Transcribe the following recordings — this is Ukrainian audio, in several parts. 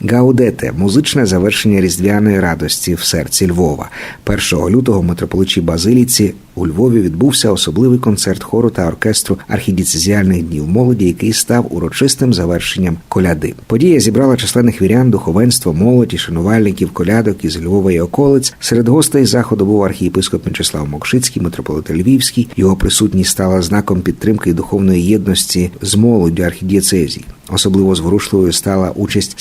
Гаудете музичне завершення різдвяної радості в серці Львова. 1 лютого в митрополичій Базиліці у Львові відбувся особливий концерт хору та оркестру архідіцезіальних днів молоді, який став урочистим завершенням коляди. Подія зібрала численних вірян, духовенство, молодь і шанувальників колядок із Львова і околиць. Серед гостей заходу був архієпископ Мячеслав Мокшицький, митрополит Львівський. Його присутність стала знаком підтримки і духовної єдності з молоддю архідієцезії. Особливо зворушливою стала участь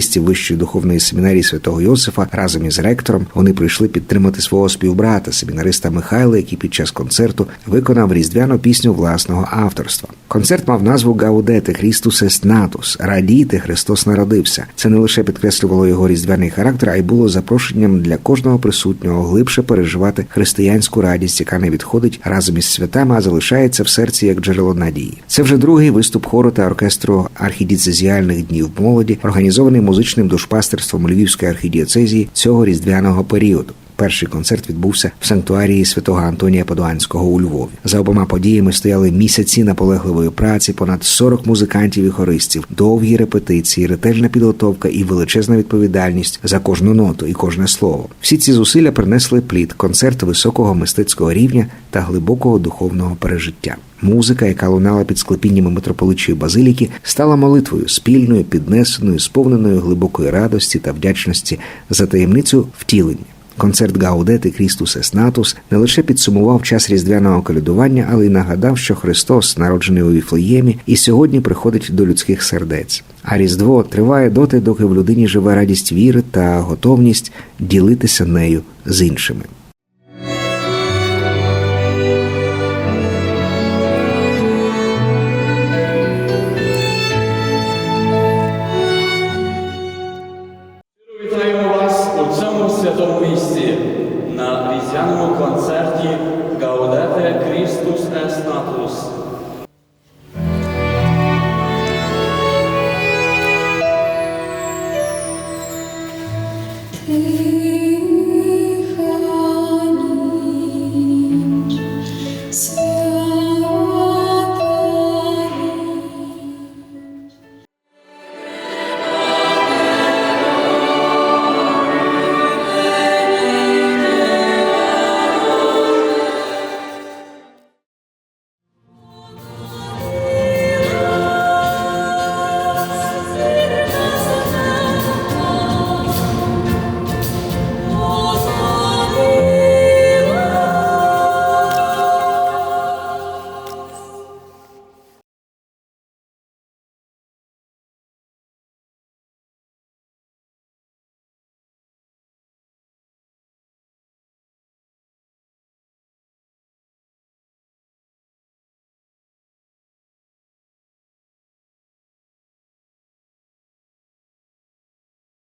семінаристів Вищої духовної семінарії святого Йосифа разом із ректором. Вони прийшли підтримати свого співбрата, семінариста Михайла, який під час концерту виконав різдвяну пісню власного авторства. Концерт мав назву Гаудете Христус ест натус Радійте, Христос народився. Це не лише підкреслювало його різдвяний характер, а й було запрошенням для кожного присутнього глибше переживати християнську радість, яка не відходить разом із святами, а залишається в серці як джерело надії. Це вже другий виступ хору та оркестру архідіцезіальних днів молоді, організований музичним душпастерством Львівської архідіоцезії цього різдвяного періоду. Перший концерт відбувся в санктуарії святого Антонія Падуанського у Львові. За обома подіями стояли місяці наполегливої праці, понад 40 музикантів і хористів, довгі репетиції, ретельна підготовка і величезна відповідальність за кожну ноту і кожне слово. Всі ці зусилля принесли плід концерт високого мистецького рівня та глибокого духовного пережиття. Музика, яка лунала під склепіннями митрополичої базиліки, стала молитвою спільною, піднесеною, сповненою глибокої радості та вдячності за таємницю втілення. Концерт Гаудети Крістус Еснатус не лише підсумував час різдвяного колядування, але й нагадав, що Христос, народжений у Віфлеємі, і сьогодні приходить до людських сердець. А Різдво триває доти, доки в людині живе радість віри та готовність ділитися нею з іншими. тому місці на різдвяному концерті.